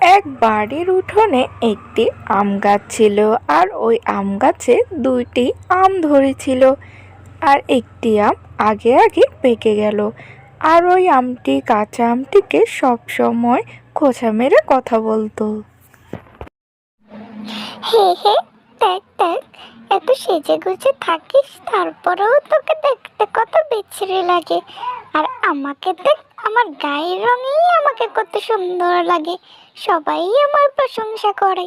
এক বাড়ির উঠোনে একটি আম গাছ ছিল আর ওই আম গাছে দুইটি আম ধরেছিল আর একটি আম আগে আগে পেকে গেল। আর ওই আমটি কাঁচা আমটিকে সবসময় খোঁচা মেরে কথা বলতো। হ্যাঁ হে দেখ দেখ এত সেজে গুজে থাকিস, তারপরেও তোকে দেখতে কত বিচ্ছিরি লাগে। আর আমাকে দেখ, আমার গায়ের রঙেই আমাকে কত সুন্দর লাগে। সবাই আমার প্রশংসা করে।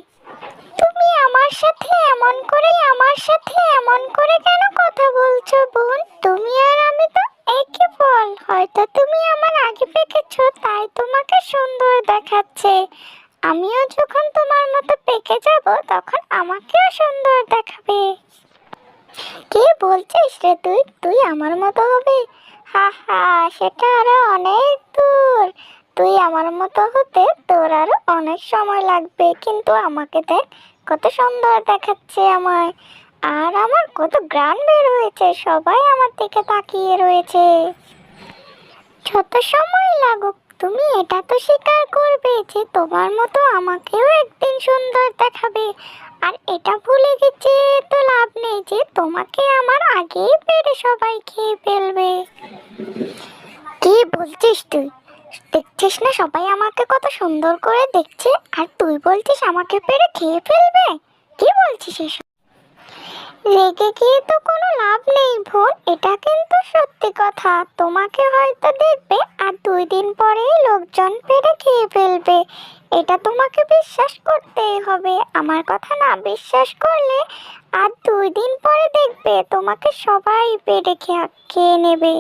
তুমি আমার সাথে এমন করে, আমার সাথে এমন করে কেন কথা বলছো বোন? তুমি আর আমি তো একই ফল হয়তো তুমি আমার আগে পেকেছো তাই তোমাকে সুন্দর দেখাচ্ছে। আমিও যখন তোমার মতো পেকে যাব, তখন আমাকেও সুন্দর দেখাবে। কি বলছিস রে তুই? তুই আমার মতো হবে? হা হা, সেটা আরও অনেক দূর। তুই আমার মতো হতে তোর আরও অনেক সময় লাগবে, কিন্তু আমাকে দেখ, কত সুন্দর দেখাচ্ছে আমায়। আর আমার কত গ্রান বের হয়েছে, সবাই আমার দিকে তাকিয়ে রয়েছে। যত সময় লাগুক তুমি এটা তো স্বীকার করবে যে তোমার মতো আমাকেও একদিন সুন্দর দেখাবে। আর এটা ভুলে গেছে তো লাভ নেই যে তোমাকে আমার আগেই পেরে সবাই খেয়ে ফেলবে। কি বলছিস তুই? দেখছিস না সবাই আমাকে কত সুন্দর করে দেখছে? আর তুই বলছিস আমাকে পেরে খেয়ে ফেলবে? কি বলছিস এসব? রেগে গিয়ে তো কোনো লাভ নেই এটা কিন্তু সত্যি কথা। তোমাকে হয়তো দেখবে আর দুই দিন পরেই লোকজন পেরে খেয়ে ফেলবে। এটা তোমাকে বিশ্বাস করতেই হবে। আমার কথা না বিশ্বাস করলে আর দুই দিন পরে দেখবে তোমাকে সবাই পেরে খেয়ে নেবে।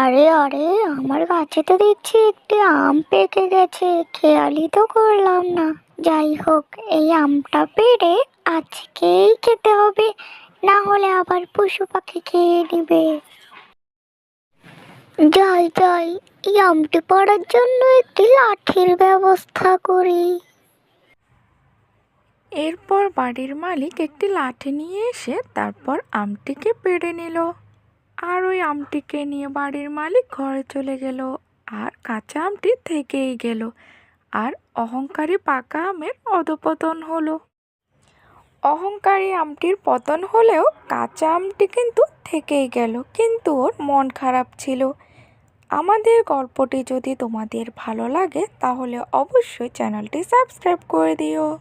আরে আরে, আমার গাছে তো দেখছি একটি আম পেকে গেছে। খেয়ালই তো করলাম না। যাই হোক এই আমটা পেড়ে আজকেই খেতে হবে। না হলে আবার পশু পাখি খেয়ে নেবে। যাই যাই, এই আমটি পড়ার জন্য একটি লাঠির ব্যবস্থা করি। এরপর বাড়ির মালিক একটি লাঠি নিয়ে এসে তারপর আমটিকে পেড়ে নিল। আর ওই আমটিকে নিয়ে বাড়ির মালিক ঘরে চলে গেল। আর কাঁচা আমটি থেকেই গেল। আর অহংকারী পাকা আমের অধপতন হলো। অহংকারী আমটির পতন হলেও কাঁচা আমটি কিন্তু থেকেই গেল, কিন্তু ওর মন খারাপ ছিল। আমাদের গল্পটি যদি তোমাদের ভালো লাগে, তাহলে অবশ্যই চ্যানেলটি সাবস্ক্রাইব করে দিও।